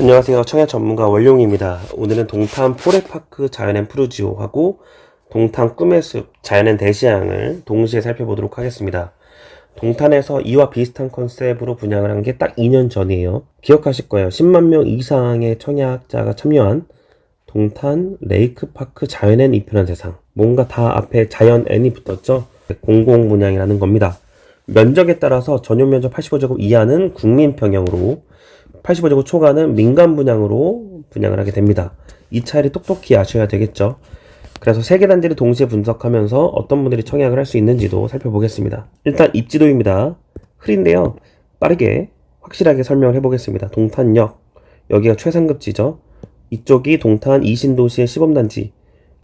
안녕하세요. 청약 전문가 원룡입니다. 오늘은 동탄 포레파크 자연앤 푸르지오하고 동탄 꿈의 숲 자연앤 대시양을 동시에 살펴보도록 하겠습니다. 동탄에서 이와 비슷한 컨셉으로 분양을 한 게 딱 2년 전이에요. 기억하실 거예요. 10만 명 이상의 청약자가 참여한 동탄 레이크파크 자연앤 이편한 세상. 뭔가 다 앞에 자연 N이 붙었죠? 공공 분양이라는 겁니다. 면적에 따라서 전용 면적 85제곱 이하는 국민 평형으로 85제곱 초과는 민간 분양으로 분양을 하게 됩니다. 이 차이를 똑똑히 아셔야 되겠죠. 그래서 세 개 단지를 동시에 분석하면서 어떤 분들이 청약을 할 수 있는지도 살펴보겠습니다. 일단 입지도입니다. 흐린데요. 빠르게 확실하게 설명을 해보겠습니다. 동탄역 여기가 최상급지죠. 이쪽이 동탄 이신도시의 시범단지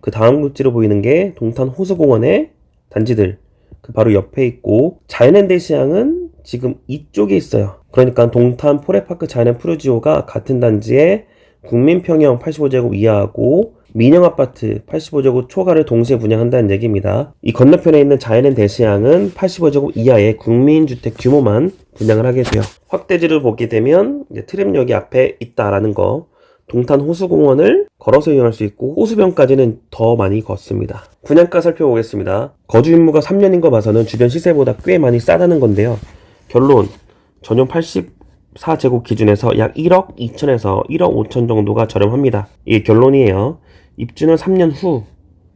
그 다음 급지로 보이는 게 동탄 호수공원의 단지들 그 바로 옆에 있고 자연앤대시양은 지금 이쪽에 있어요. 그러니까 동탄 포레파크 자연앤 푸르지오가 같은 단지에 국민평형 85제곱 이하하고 민영아파트 85제곱 초과를 동시에 분양한다는 얘기입니다. 이 건너편에 있는 자연앤 대시양은 85제곱 이하의 국민주택 규모만 분양을 하게 돼요. 확대지를 보게 되면 트램역이 앞에 있다라는 거. 동탄 호수공원을 걸어서 이용할 수 있고 호수변까지는 더 많이 걷습니다. 분양가 살펴보겠습니다. 거주 임무가 3년인 거 봐서는 주변 시세보다 꽤 많이 싸다는 건데요. 결론 전용 84제곱 기준에서 약 1억 2천에서 1억 5천 정도가 저렴합니다. 이게 결론이에요. 입주는 3년 후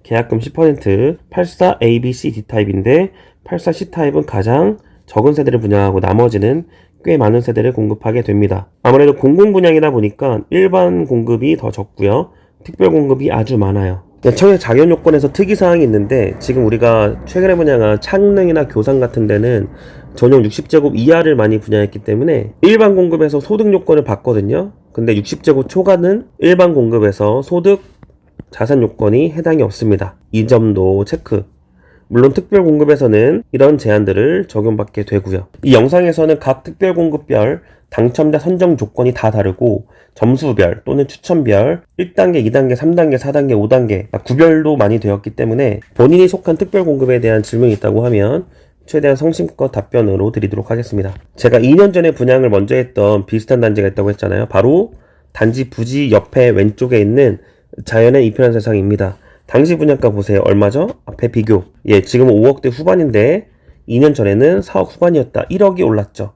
계약금 10% 84 A, B, C, D 타입인데 84 C 타입은 가장 적은 세대를 분양하고 나머지는 꽤 많은 세대를 공급하게 됩니다. 아무래도 공공 분양이다 보니까 일반 공급이 더 적고요. 특별 공급이 아주 많아요. 청약 자격 요건에서 특이 사항이 있는데 지금 우리가 최근에 분양한 창릉이나 교산 같은 데는 전용 60제곱 이하를 많이 분양했기 때문에 일반 공급에서 소득 요건을 봤거든요. 근데 60제곱 초과는 일반 공급에서 소득 자산 요건이 해당이 없습니다. 이 점도 체크. 물론 특별 공급에서는 이런 제한들을 적용받게 되고요. 이 영상에서는 각 특별 공급별 당첨자 선정 조건이 다 다르고 점수별 또는 추천별 1단계, 2단계, 3단계, 4단계, 5단계 구별도 많이 되었기 때문에 본인이 속한 특별 공급에 대한 질문이 있다고 하면 최대한 성심껏 답변으로 드리도록 하겠습니다. 제가 2년 전에 분양을 먼저 했던 비슷한 단지가 있다고 했잖아요. 바로 단지 부지 옆에 왼쪽에 있는 자연의 이편한 세상입니다. 당시 분양가 보세요. 얼마죠? 앞에 비교. 예, 지금 5억대 후반인데 2년 전에는 4억 후반이었다. 1억이 올랐죠.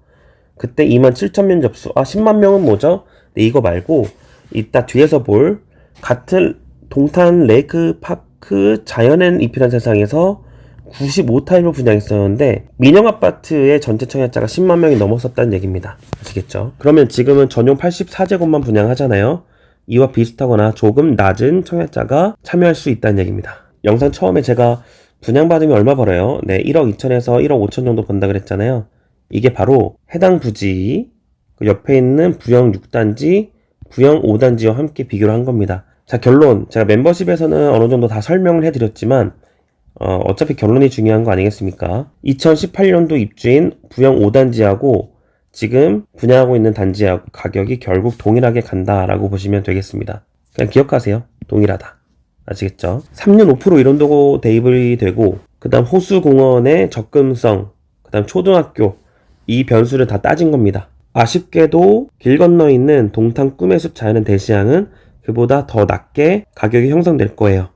그때 2만 7천 명 접수. 아, 10만 명은 뭐죠? 네, 이거 말고 이따 뒤에서 볼 같은 동탄 레이크 파크 자연엔 이편한 세상에서 95타입을 분양했었는데 민영 아파트의 전체 청약자가 10만 명이 넘었었다는 얘기입니다. 아시겠죠? 그러면 지금은 전용 84제곱만 분양하잖아요. 이와 비슷하거나 조금 낮은 청약자가 참여할 수 있다는 얘기입니다. 영상 처음에 제가 분양받으면 얼마 벌어요? 네, 1억 2천에서 1억 5천 정도 번다 그랬잖아요. 이게 바로 해당 부지, 그 옆에 있는 부영 6단지, 부영 5단지와 함께 비교를 한 겁니다. 자, 결론. 제가 멤버십에서는 어느 정도 다 설명을 해드렸지만, 어, 어차피 결론이 중요한 거 아니겠습니까? 2018년도 입주인 부영 5단지하고 지금 분양하고 있는 단지하고 가격이 결국 동일하게 간다라고 보시면 되겠습니다. 그냥 기억하세요. 동일하다. 아시겠죠? 3년 5% 이런도고 대입이 되고 그 다음 호수공원의 접근성 그 다음 초등학교 이 변수를 다 따진 겁니다. 아쉽게도 길 건너 있는 동탄 꿈의 숲 자연은 대시양은 그보다 더 낮게 가격이 형성될 거예요.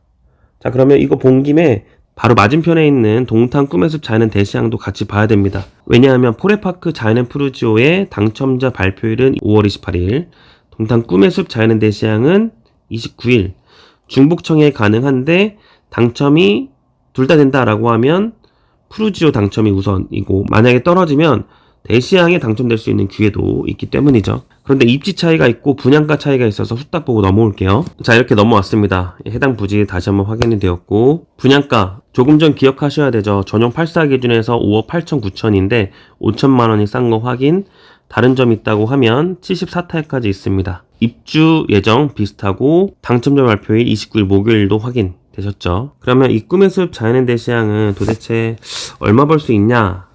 자 그러면 이거 본 김에 바로 맞은편에 있는 동탄 꿈의 숲 자연은 대시양도 같이 봐야 됩니다. 왜냐하면 포레파크 자연은 푸르지오의 당첨자 발표일은 5월 28일, 동탄 꿈의 숲 자연은 대시양은 29일, 중복청에 가능한데 당첨이 둘 다 된다라고 하면 푸르지오 당첨이 우선이고 만약에 떨어지면 대시양에 당첨될 수 있는 기회도 있기 때문이죠. 그런데 입지 차이가 있고 분양가 차이가 있어서 후딱 보고 넘어올게요. 자 이렇게 넘어왔습니다. 해당 부지 다시 한번 확인이 되었고 분양가 조금 전 기억하셔야 되죠. 전용 84 기준에서 5억 8천 9천인데 5천만 원이 싼 거 확인. 다른 점 있다고 하면 74타입까지 있습니다. 입주 예정 비슷하고 당첨자 발표일 29일 목요일도 확인 되셨죠? 그러면 이 꿈의 숲 자연의 대시양은 도대체 얼마 벌 수 있냐?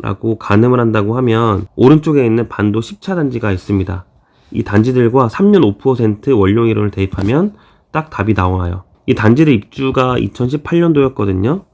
라고 가늠을 한다고 하면 오른쪽에 있는 반도 10차 단지가 있습니다. 이 단지들과 3년 5% 원료 이론을 대입하면 딱 답이 나와요. 이 단지들 입주가 2018년도였거든요.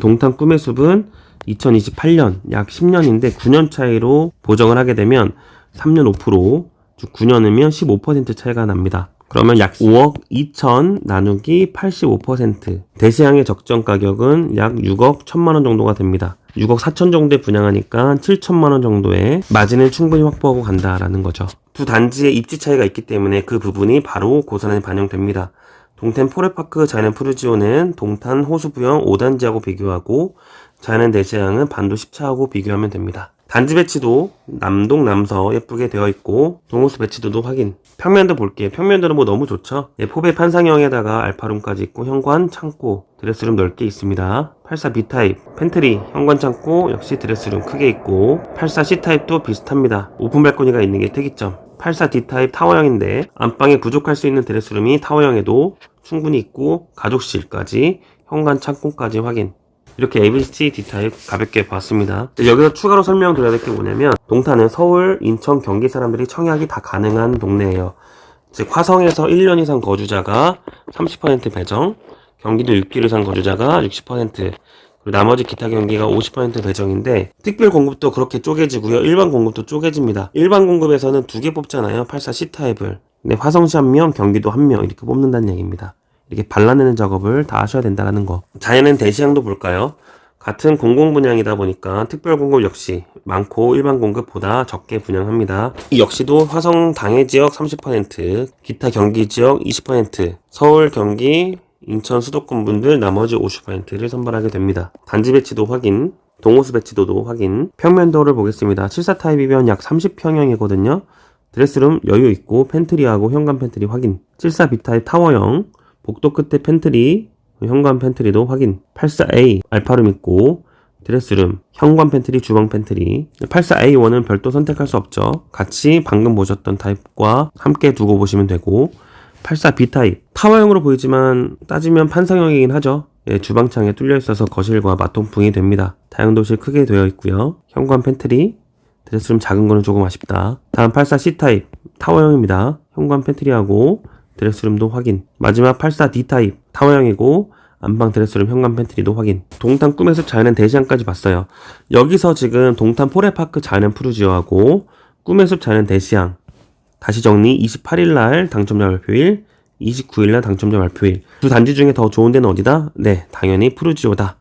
동탄 꿈의 숲은 2028년 약 10년인데 9년 차이로 보정을 하게 되면 3년 5%즉 9년이면 15% 차이가 납니다. 그러면 약 5억 2천 나누기 85% 대시양의 적정 가격은 약 6억 1천만 원 정도가 됩니다. 6억 4천 정도에 분양하니까 7천만 원 정도의 마진을 충분히 확보하고 간다라는 거죠. 두 단지의 입지 차이가 있기 때문에 그 부분이 바로 고선에 반영됩니다. 동탄 포레파크 자연 푸르지오는 동탄 호수부영 5단지하고 비교하고 자연 대시양은 반도 10차하고 비교하면 됩니다. 단지 배치도 남동 남서 예쁘게 되어 있고 동호수 배치도도 확인. 평면도 볼게요 평면도는 뭐 너무 좋죠? 예, 포배 판상형에다가 알파룸까지 있고 현관 창고 드레스룸 넓게 있습니다. 84 B타입. 팬트리 현관 창고 역시 드레스룸 크게 있고 84 C타입도 비슷합니다. 오픈 발코니가 있는 게 특이점. 84 D타입 타워형인데 안방에 부족할 수 있는 드레스룸이 타워형에도 충분히 있고 가족실까지 현관 창고까지 확인 이렇게 ABC D타입 가볍게 봤습니다. 여기서 추가로 설명드려야 될 게 뭐냐면 동탄은 서울, 인천, 경기 사람들이 청약이 다 가능한 동네예요. 즉 화성에서 1년 이상 거주자가 30% 배정, 경기도 6개월 이상 거주자가 60%, 그리고 나머지 기타 경기가 50% 배정인데 특별 공급도 그렇게 쪼개지고요. 일반 공급도 쪼개집니다. 일반 공급에서는 두 개 뽑잖아요. 84 C타입을. 근데 화성시 한 명, 경기도 한 명 이렇게 뽑는다는 얘기입니다. 이렇게 발라내는 작업을 다 하셔야 된다는 거. 자연은 대시양도 볼까요? 같은 공공 분양이다 보니까 특별 공급 역시 많고 일반 공급보다 적게 분양합니다. 이 역시도 화성 당해 지역 30%, 기타 경기 지역 20%, 서울, 경기, 인천 수도권 분들 나머지 50%를 선발하게 됩니다. 단지 배치도 확인, 동호수 배치도도 확인, 평면도를 보겠습니다. 74 타입 이면 약 30평형이거든요. 드레스룸 여유 있고 팬트리하고 현관 팬트리 확인. 74 B타입 타워형, 복도 끝에 팬트리, 현관 팬트리도 확인. 84A 알파룸 있고 드레스룸, 현관 팬트리, 주방 팬트리. 84A1은 별도 선택할 수 없죠. 같이 방금 보셨던 타입과 함께 두고 보시면 되고 84B 타입 타워형으로 보이지만 따지면 판상형이긴 하죠. 예, 주방창에 뚫려 있어서 거실과 맞통풍이 됩니다. 다용도실 크게 되어 있고요. 현관 팬트리, 드레스룸 작은 거는 조금 아쉽다. 다음 84C 타입 타워형입니다. 현관 팬트리하고 드레스룸도 확인. 마지막 84D 타입 타워형이고 안방 드레스룸 현관 팬트리도 확인. 동탄 꿈에서 자연은 대시양까지 봤어요. 여기서 지금 동탄 포레파크 자연은 푸르지오하고 꿈의 숲 자연은 대시양 다시 정리 28일 날 당첨자 발표일 29일 날 당첨자 발표일 두 단지 중에 더 좋은 데는 어디다? 네 당연히 푸르지오다.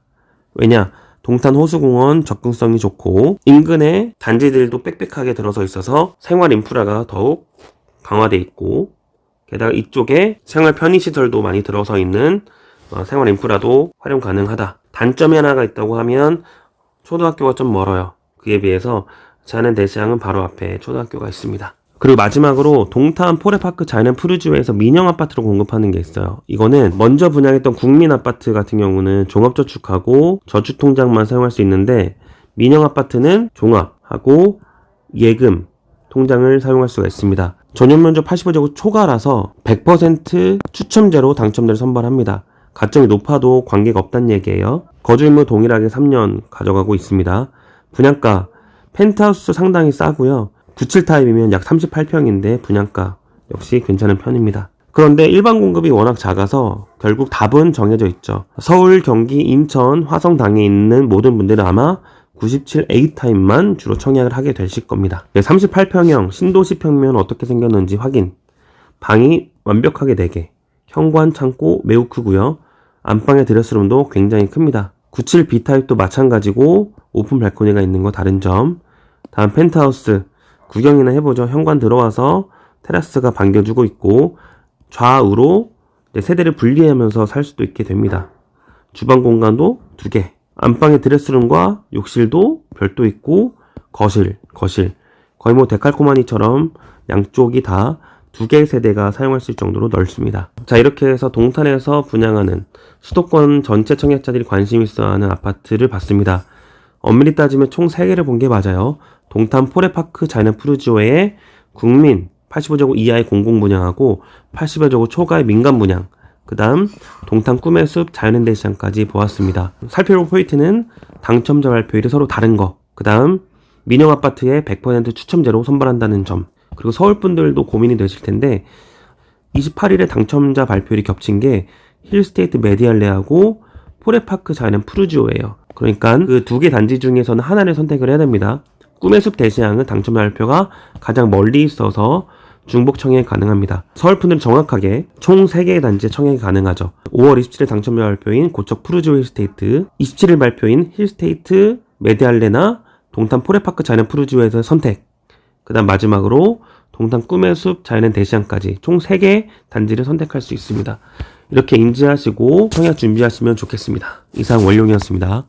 왜냐 동탄 호수공원 접근성이 좋고 인근에 단지들도 빽빽하게 들어서 있어서 생활 인프라가 더욱 강화돼 있고 게다가 이쪽에 생활 편의시설도 많이 들어서 있는 어, 생활 인프라도 활용 가능하다. 단점이 하나가 있다고 하면 초등학교가 좀 멀어요. 그에 비해서 자연 대시양은 바로 앞에 초등학교가 있습니다. 그리고 마지막으로 동탄 포레파크 자연 푸르지오에서 민영 아파트로 공급하는 게 있어요. 이거는 먼저 분양했던 국민 아파트 같은 경우는 종합저축하고 저축통장만 사용할 수 있는데 민영 아파트는 종합하고 예금 통장을 사용할 수가 있습니다. 전용 면적 85제곱 초과라서 100% 추첨제로 당첨자를 선발합니다. 가점이 높아도 관계가 없다는 얘기예요. 거주 의무 동일하게 3년 가져가고 있습니다. 분양가 펜트하우스 상당히 싸고요. 97 타입이면 약 38평인데 분양가 역시 괜찮은 편입니다. 그런데 일반 공급이 워낙 작아서 결국 답은 정해져 있죠. 서울, 경기, 인천, 화성 당에 있는 모든 분들은 아마 97A 타입만 주로 청약을 하게 되실 겁니다. 38평형 신도시 평면 어떻게 생겼는지 확인. 방이 완벽하게 4개. 현관 창고 매우 크고요. 안방의 드레스룸도 굉장히 큽니다. 97B 타입도 마찬가지고 오픈 발코니가 있는 거 다른 점. 다음 펜트하우스 구경이나 해보죠. 현관 들어와서 테라스가 반겨주고 있고 좌우로 세대를 분리하면서 살 수도 있게 됩니다. 주방 공간도 두 개. 안방의 드레스룸과 욕실도 별도 있고 거실, 거실. 거의 뭐 데칼코마니처럼 양쪽이 다 두 개의 세대가 사용할 수 있을 정도로 넓습니다. 자, 이렇게 해서 동탄에서 분양하는 수도권 전체 청약자들이 관심 있어 하는 아파트를 봤습니다. 엄밀히 따지면 총 3개를 본 게 맞아요. 동탄 포레파크 자이언 푸르지오의 국민 85제곱 이하의 공공 분양하고 80여 제곱 초과의 민간 분양 그 다음 동탄 꿈의 숲 자연현대 시장까지 보았습니다. 살펴볼 포인트는 당첨자 발표일이 서로 다른 거. 그 다음 민영 아파트에 100% 추첨제로 선발한다는 점. 그리고 서울 분들도 고민이 되실 텐데 28일에 당첨자 발표일이 겹친 게 힐스테이트 메디알레하고 포레파크 자연 푸르지오예요. 그러니까 그 두 개 단지 중에서는 하나를 선택을 해야 됩니다. 꿈의 숲 대시양은 당첨자 발표가 가장 멀리 있어서 중복 청약 가능합니다. 서울 분들은 정확하게 총 3개의 단지에 청약이 가능하죠. 5월 27일 당첨자 발표인 고척 푸르지오 힐스테이트, 27일 발표인 힐스테이트 메디알레나 동탄 포레파크 자이언 푸르지오에서 선택. 그 다음 마지막으로 동탄 꿈의 숲 자이언 대시안까지 총 3개의 단지를 선택할 수 있습니다. 이렇게 인지하시고 청약 준비하시면 좋겠습니다. 이상 원룡이었습니다.